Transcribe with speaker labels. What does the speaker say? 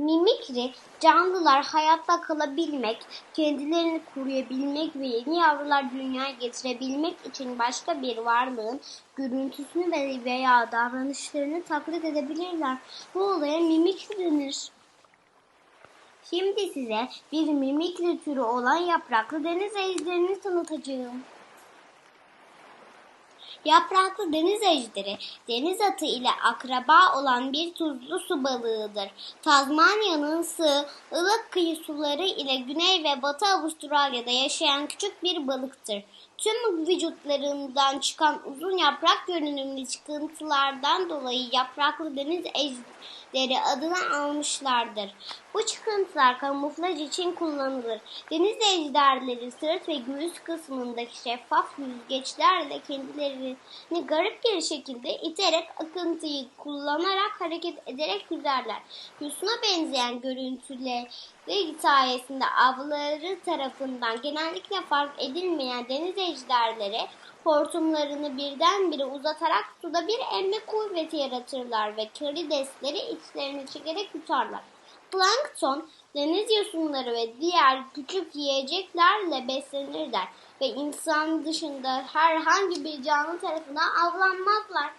Speaker 1: Mimikri, canlılar hayatta kalabilmek, kendilerini koruyabilmek ve yeni yavrular dünyaya getirebilmek için başka bir varlığın görüntüsünü ve- veya davranışlarını taklit edebilirler. Bu olaya mimikri denir. Şimdi size bir mimikri türü olan yapraklı deniz ejderini tanıtacağım. Yapraklı deniz ejderi, deniz atı ile akraba olan bir tuzlu su balığıdır. Tazmanya'nın sığ, ılık kıyı suları ile Güney ve Batı Avustralya'da yaşayan küçük bir balıktır. Tüm vücutlarından çıkan uzun yaprak görünümlü çıkıntılardan dolayı yapraklı deniz ejderi adını almışlardır. Bu çıkıntılar kamuflaj için kullanılır. Deniz ejderleri sırt ve göğüs kısmındaki şeffaf yüzgeçlerle kendilerini garip bir şekilde iterek akıntıyı kullanarak hareket ederek yüzerler. Yusuna benzeyen görüntüleri sayesinde avları tarafından genellikle fark edilmeyen deniz ejderleri hortumlarını birdenbire uzatarak suda bir emme kuvveti yaratırlar ve karidesleri içlerine çekerek yutarlar. Plankton, deniz yosunları ve diğer küçük yiyeceklerle beslenirler ve insan dışında herhangi bir canlı tarafından avlanmazlar.